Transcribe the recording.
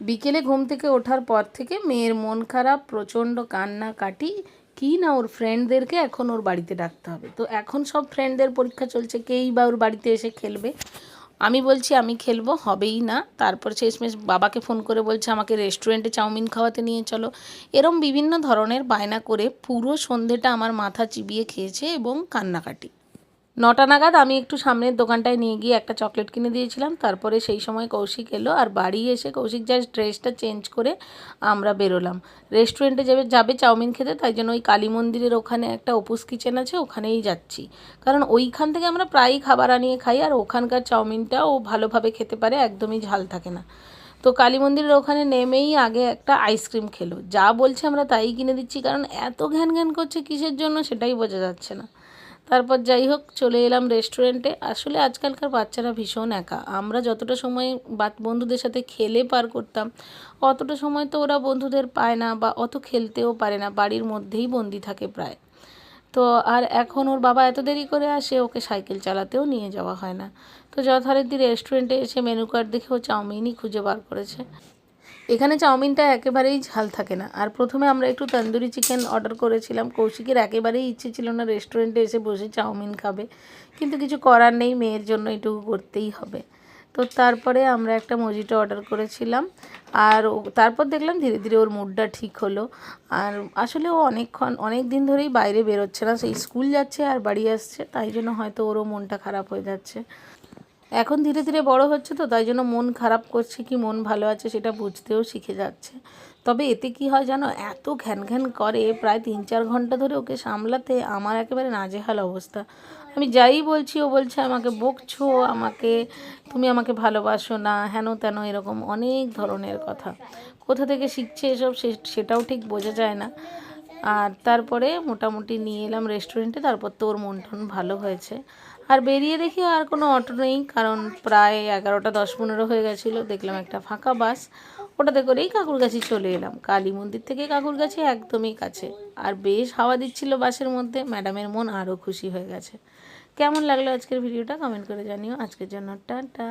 বিকেলে ঘুম থেকে ওঠার পর থেকে মেয়ের মন খারাপ, প্রচণ্ড কান্না, কাটি। কি না ওর ফ্রেন্ডদেরকে এখন ওর বাড়িতে ডাকতে হবে? তো এখন সব ফ্রেন্ডদের পরীক্ষা চলছে, কেই বা ওর বাড়িতে এসে খেলবে? আমি বলছি, আমি খেলব, হবেই না। তারপর শেষমেশ বাবাকে ফোন করে বলছে, আমাকে রেস্টুরেন্টে চাউমিন খাওয়াতে নিয়ে চলো। এরম বিভিন্ন ধরনের বায়না করে পুরো সন্ধেটা আমার মাথা চিবিয়ে খেয়েছে এবং কান্নাকাটি। নটা নাগাদ আমি একটু সামনের দোকানটায় নিয়ে গিয়ে একটা চকলেট কিনে দিয়েছিলাম। তারপরে সেই সময় কৌশিক এলো আর বাড়ি এসে কৌশিক জাস্ট ড্রেসটা চেঞ্জ করে আমরা বেরোলাম। রেস্টুরেন্টে যাবে যাবে চাউমিন খেতে, তাই জন্য ওই কালী মন্দিরের ওখানে একটা অপুস কিচেন আছে, ওখানেই যাচ্ছি। কারণ ওইখান থেকে আমরা প্রায়ই খাবার আনিয়ে খাই আর ওখানকার চাউমিনটা ও ভালোভাবে খেতে পারে, একদমই ঝাল থাকে না। তো কালী মন্দিরের ওখানে নেমেই আগে একটা আইসক্রিম খেলো। যা বলছে আমরা তাই কিনে দিচ্ছি, কারণ এত ঘ্যান ঘ্যান করছে কিসের জন্য সেটাই বোঝা যাচ্ছে না। তারপর যাই হোক, চলে এলাম রেস্টুরেন্টে আসলে আজকালকার বাচ্চারা ভীষণ একা। আমরা যতটা সময় বন্ধুদের সাথে খেলে পার করতাম, অতটা সময় তো ওরা বন্ধুদের পায় না বা অত খেলতেও পারে না, বাড়ির মধ্যেই বন্দি থাকে প্রায়। তো আর এখন ওর বাবা এত দেরি করে আসে, ওকে সাইকেল চালাতেও নিয়ে যাওয়া হয় না। তো যথারীতি রেস্টুরেন্টে এসে মেনু কার্ড দেখে ও চাউমিনই খুঁজে বার করেছে। এখানে চাউমিনটা একেবারেই ঝাল থাকে না। আর প্রথমে আমরা একটু তন্দুরি চিকেন অর্ডার করেছিলাম। কৌশিকের একেবারেই ইচ্ছে ছিল না রেস্টুরেন্টে এসে বসে চাউমিন খাবে। কিন্তু কিছু করার নেই, মেয়ের জন্য এটুকু করতেই হবে। তো তারপরে আমরা একটা মজিটো অর্ডার করেছিলাম। আর তারপর দেখলাম ধীরে ধীরে ওর মুডটা ঠিক হলো। আর আসলে ও অনেকক্ষণ, অনেক দিন ধরেই বাইরে বেরোচ্ছে না। সেই স্কুল যাচ্ছে আর বাড়ি আসছে, তাই জন্য হয়তো ওরও মনটা খারাপ হয়ে যাচ্ছে। এখন ধীরে ধীরে বড় হচ্ছে তো, তাই জন্য মন খারাপ করছে কি মন ভালো আছে সেটা বুঝতেও শিখে যাচ্ছে। তবে এতে কি হয় জানো, এত ঘ্যান ঘ্যান করে প্রায় তিন চার ঘণ্টা ধরে ওকে সামলাতে আমার একেবারে নাজেহাল অবস্থা। আমি যাই বলছি, ও বলছে, আমাকে বকছো, আমাকে, তুমি আমাকে ভালোবাসো না, হেন তেন এরকম অনেক ধরনের কথা। কোথা থেকে শিখছে এসব সেটাও ঠিক বোঝা যায় না। আর তারপরে মোটামুটি নিয়ে এলাম রেস্টুরেন্টে তারপর তো ওর মন ভালো হয়েছে। আর বেরিয়ে দেখি আর কোনো অটো নেই, কারণ প্রায় এগারোটা দশ পনেরো হয়ে গেছিল। দেখলাম একটা ফাঁকা বাস, ওটাতে করেই কাকুরগাছি চলে এলাম। কালী মন্দির থেকে কাকুরগাছি একদমই কাছে। আর বেশ হাওয়া দিচ্ছিল বাসের মধ্যে, ম্যাডামের মন আরও খুশি হয়ে গেছে। কেমন লাগল আজকের ভিডিওটা? কমেন্ট করে জানিও। আজকের জন্য টাটা।